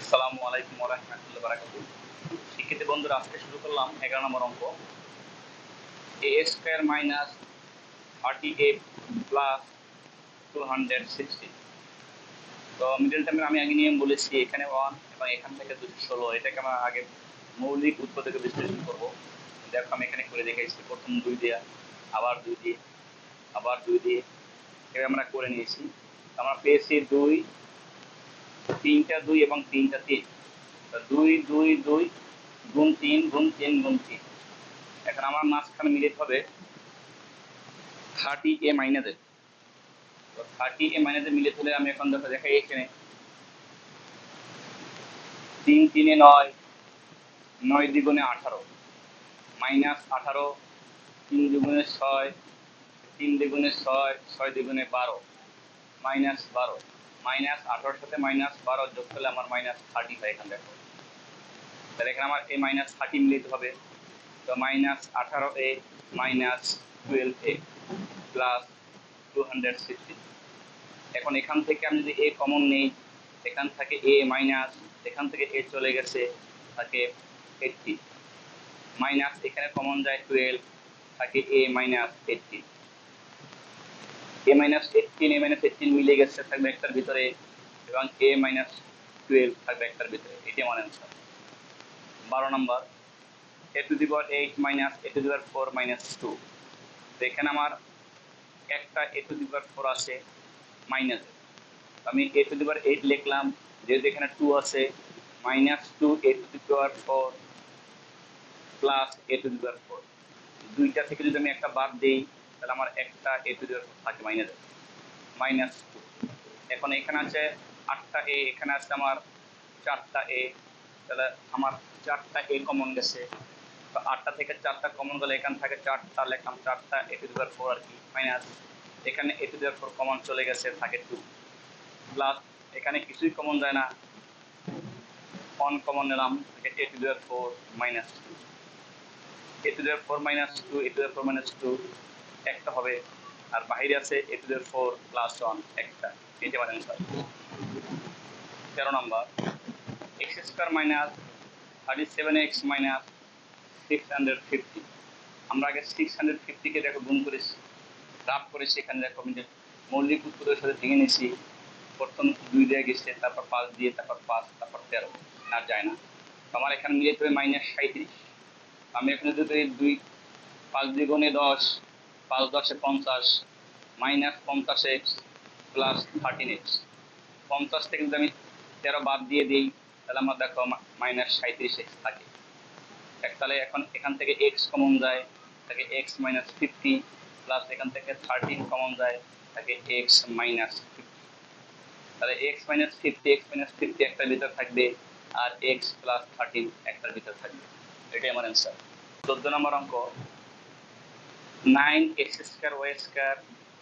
আসসালামু আলাইকুম ওরহমতুল্লাহ বারাকাতু শিক্ষিত বন্ধুরা, আজকে শুরু করলাম এগারো নম্বর অঙ্ক। A square minus thirty eight plus two hundred sixty তো মিডল টার্মের আমি আগে নিয়ম বলেছি, এখানে ওয়ান এবং এখান থেকে দুশো ষোলো। এটাকে আমরা আগে মৌলিক উৎপাদকে বিশ্লেষণ করব। দেখো আমি এখানে করে দেখেছি প্রথম দুই দেয়া, আবার দুই দিয়ে, আবার দুই দিয়ে। এভাবে আমরা করে নিয়েছি। আমরা পেয়েছি দুই তিনটা দুই এবং তিনটা তিন। দুই দুই দুই, গুণ তিন গুণ তিন গুণ তিন। এখন আমার মাঝখানে মিলিত হবে থার্টি এ। মাইনাসের তো থার্টি এ মাইনাসে মিলিত হলে আমি এখন দেখো দেখাই এখানে। তিন তিনে নয় নয় দ্বিগুণে আঠারো। মাইনাস আঠারো, তিন দ্বিগুণে ছয়, তিন দ্বিগুণে ছয় ছয় দ্বিগুণে বারো। মাইনাস বারো। মাইনাস আঠারোর সাথে মাইনাস বারো যোগ করলে আমার মাইনাস থার্টি হয় এখানে দেখো। তাহলে এখানে আমার এই মাইনাস থার্টি মিলিত হবে। তো মাইনাস আঠারো a minus twelve a plus two hundred sixty এখন এখান থেকে আমি যদি এ কমন নেই, এখান থেকে এ মাইনাস এখান থেকে এ চলে গেছে থাকে এইটটি মাইনাস এখানে কমন যায় টুয়েলভ থাকে a minus eighty a minus eighteen a minus eighteen মিলে গেছে, থাকবে একটার ভিতরে, এবং এ মাইনাস টুয়েলভ থাকবে একটার ভিতরে। এটি আমার অ্যান্সার বারো নম্বর a to the power eight minus a to the power four minus two তো এখানে আমার একটা a to the power four আছে মাইনাস আমি এ টু দি পাওয়ার এইট লিখলাম, যেহেতু এখানে টু আছে minus two a to the power four plus a to the power four দুইটা থেকে যদি আমি একটা বাদ দিই তাহলে আমার একটা এ টু দি পাওয়ার থাকে মাইনাস মাইনাস টু এখন এখানে আছে আটটা এ এখানে আছে আমার চারটা এ তাহলে আমার চারটা এ কমন গেছে। তো আটটা থেকে চারটা কমন গেলে এখান থেকে চারটা লেখলাম, চারটা এ টু দি পাওয়ার ফোর আর কি মাইনাস এখানে a to the power four common চলে গেছে, থাকে টু প্লাস এখানে কিছুই কমন যায় না। অন কমন নিলাম a to the power four minus two a to the power four minus two a to the power four minus two একটা হবে। আর বাইরে আছে a to the four plus one একটা। এটা মানে অ্যান্সার তেরো নম্বর। X square minus thirty seven x minus six hundred fifty আমরা আগে সিক্স হান্ড্রেড ফিফটিকে দেখো, গুণ করেছি। রাফ করেছি, এখানে দেখো আমি যে মৌলিক উৎপাদের সাথে ভেঙে নিয়েছি। প্রথম দুই দিয়ে গেছে, তারপর পাঁচ দিয়ে, তারপর পাঁচ, তারপর তেরো। আর যায় না। আমার এখানে মিলে যাবে মাইনাস সাঁত্রিশ আমি এখানে যদি দুই, পাঁচ দ্বিগুণে দশ পাঁচ দশে পঞ্চাশ, মাইনাস পঞ্চাশ এক্স প্লাস থার্টিন এক্স পঞ্চাশ থেকে যদি আমি তেরো বাদ দিয়ে দিই, তাহলে আমার দেখো মাইনাস সাঁত্রিশ এক্স থাকে। তাহলে এখন এখান থেকে এক্স কমন যায় থাকে এক্স মাইনাস ফিফটি প্লাস এখান থেকে থার্টিন কমন যায় থাকে এক্স মাইনাস ফিফটি তাহলে x minus fifty x minus fifty একটার ভিতর থাকবে, আর এক্স প্লাস থার্টিন একটার ভিতর থাকবে। এটাই আমার অ্যান্সার চোদ্দ নম্বর অঙ্ক। Nine x square y square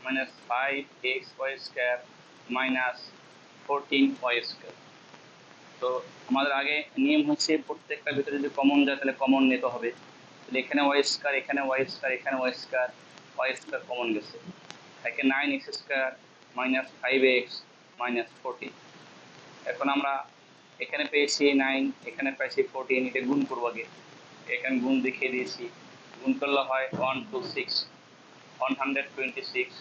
minus five x y square minus fourteen y square. তো আমাদের আগে নিয়ম হচ্ছে প্রত্যেকটার ভিতরে যদি কমন যায় তাহলে কমন নিতে হবে। তাহলে এখানে ওয়াই স্কোয়ার, এখানে ওয়াই স্কোয়ার, এখানে y square y square common গেছে। একে nine x square minus five x minus fourteen. এখন আমরা এখানে পেয়েছি নাইন, এখানে পেয়েছি ফোরটিন, এটা গুণ করব আগে। এখানে গুণ দেখিয়ে দিয়েছি। গুণ করলে হয় one two six one hundred twenty six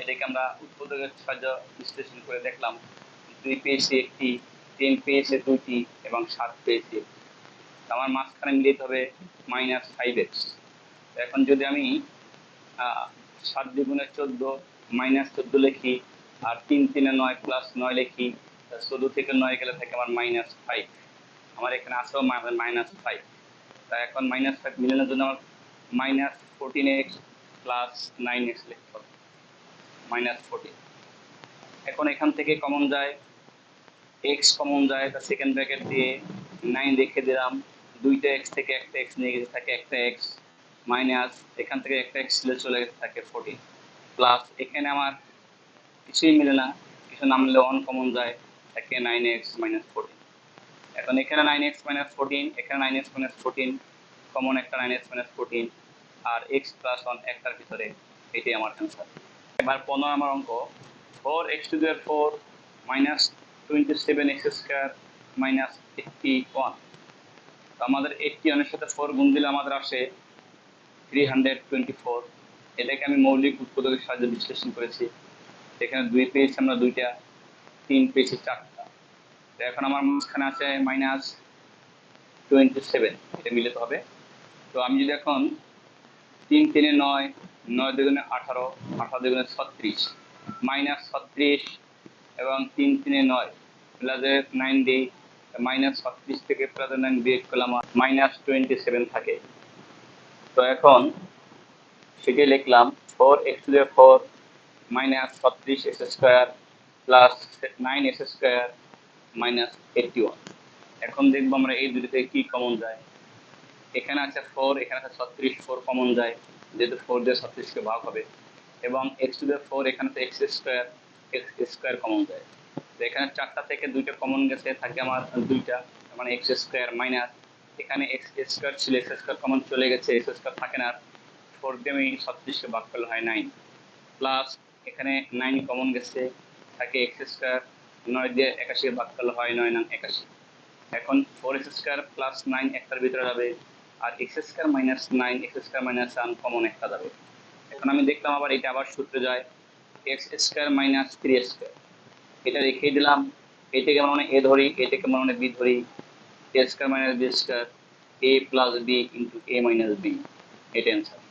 এটাকে আমরা উৎপাদকের সাহায্য বিশ্লেষণ করে দেখলাম। দুই পেয়েছি একটি, তিন পেয়েছে দুইটি এবং সাত পেয়েছি। আমার মাঝখানে মিলিত হবে মাইনাস ফাইভ এক্স এখন যদি আমি সাত দ্বিগুণে চোদ্দ মাইনাস চোদ্দ লিখি, আর তিন তিনে নয় প্লাস নয় লিখি চোদ্দ থেকে নয় গেলে থাকে আমার মাইনাস ফাইভ আমার এখানে আসেও মাইনাস ফাইভ তা এখন মাইনাস ফাইভ মিলানোর জন্য আমার minus fourteen x plus nine x লিখতে হবে। মাইনাস ফোরটিন এখন এখান থেকে কমন যায় এক্স কমন যায়, তা সেকেন্ড ব্র্যাকেট দিয়ে নাইন রেখে দিলাম। দুইটা এক্স থেকে একটা এক্স নিয়ে গেছে, থাকে একটা এক্স মাইনাস এখান থেকে একটা এক্স চলে গেছে, থাকে ফোরটিন প্লাস এখানে আমার কিছুই মিলে না, কিছু না মিললে অন কমন যায়, থাকে নাইন এক্স মাইনাস ফোরটিন এখন এখানে নাইন এক্স মাইনাস ফোরটিন এখানে nine x minus fourteen common একটা নাইন এক্স মাইনাস ফোরটিন আর এক্স প্লাস ওয়ান একটার ভিতরে, এটাই আমার অ্যান্সার এবার পনেরো আমার অঙ্ক। ফোর এক্স টু দেওয়ার four minus twenty seven x square minus eighty one তো আমাদের এইটটি ওয়ানের সাথে ফোর গুণ দিলে আমাদের আসে থ্রি হান্ড্রেড টোয়েন্টি ফোর এটাকে আমি মৌলিক উৎপাদকের সাহায্যে বিশ্লেষণ করেছি। এখানে দুই পেয়েছি আমরা দুইটা, তিন পেয়েছি চারটা। তো এখন আমার মাঝখানে আছে মাইনাস টোয়েন্টি সেভেন এটা মিলাতে হবে। তো আমি যদি এখন তিন তিনে নয় নয় দুগুণে আঠারো আঠারো দুগুণে ছত্রিশ, মাইনাস ছত্রিশ এবং তিন তিনে নয় প্লাসের নাইন ডি মাইনাস ছত্রিশ থেকে প্লাসের নাইন বিয়োগ করলে আমার মাইনাস টোয়েন্টি সেভেন থাকে। তো এখন সেটি লিখলাম four x to four minus ছত্রিশ x square plus nine x square minus eighty one এখন দেখব আমরা এই দুটো থেকে কী কমন যায়। এখানে আছে ফোর এখানে আছে ছত্রিশ ফোর কমন যায়। যেহেতু ফোর দিয়ে ছত্রিশকে ভাগ হবে। এবং এক্স টু ফোর এখানে আছে x square x square common যায়। তো এখানে চারটা থেকে দুইটা কমন গেছে, থাকে আমার দুইটা মানে এক্স স্কোয়ার মাইনাস এখানে এক্স স্কোয়ার ছিল এক্স স্কোয়ার কমন চলে গেছে এক্স স্কোয়ার থাকে না। ফোর দিয়ে আমি ছত্রিশকে ভাগ করলে হয় নাইন প্লাস এখানে নাইন কমন গেছে, থাকে এক্স স্কোয়ার নয় দিয়ে একাশি ভাগ করলে হয় নয় নাম একাশি। এখন four x square plus nine একটার ভিতরে যাবে। আর x square minus nine x square minus one common একটা যাবে এখন আমি দেখলাম আবার এটা আবার সূত্রে যায় x square minus three square এটা রেখে দিলাম এটাকে মনে হয় এ ধরি এ থেকে মনে হয় বি ধরি a square minus b square a plus b into a minus b এটা অ্যান্সার